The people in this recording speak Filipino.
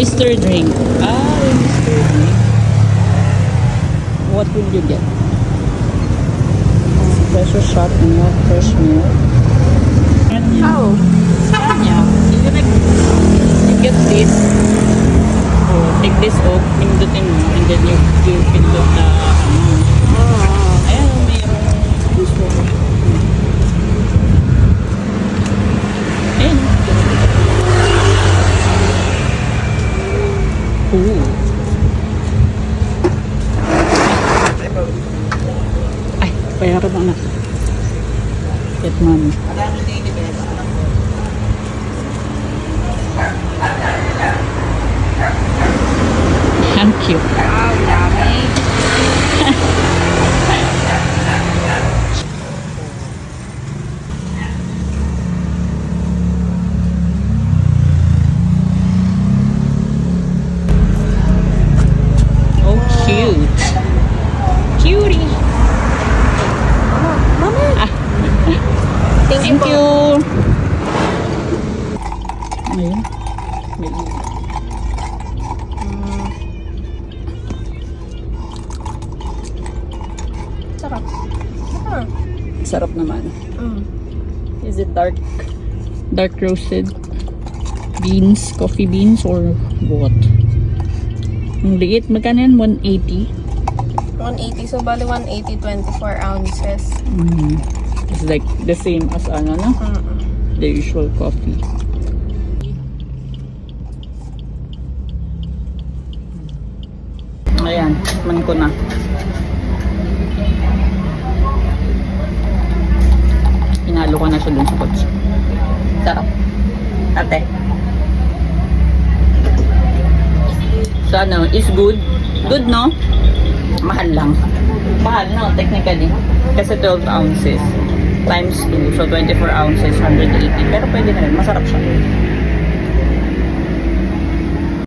Ah, yung Mr. Bean. What will you get? Espresso shot milk, fresh milk. Kanya. How? Kanya. You like, you get this. Oh, take this mo, and then you, you pindot na, ano. Ayan, mayroong gusto. Bayaran na. Get money. Thank you. Ayun. May Sarap. Ah. sarap naman. Mm. Is it dark? Dark roasted beans, coffee beans, or what? Ang liit, magkano yan? 180? 180. So, bali 180, 24 ounces. Mm. It's like the same as ano, no? The usual coffee. Ayan, man ko na. Hinalo ko na siya dun sa kotse. Sarap. Ate. So ano, is good? Good, no? Mahal lang. Mahal, no? Technically. Kasi 12 ounces times 2. So, 24 ounces, 180. Pero pwede na rin. Masarap siya.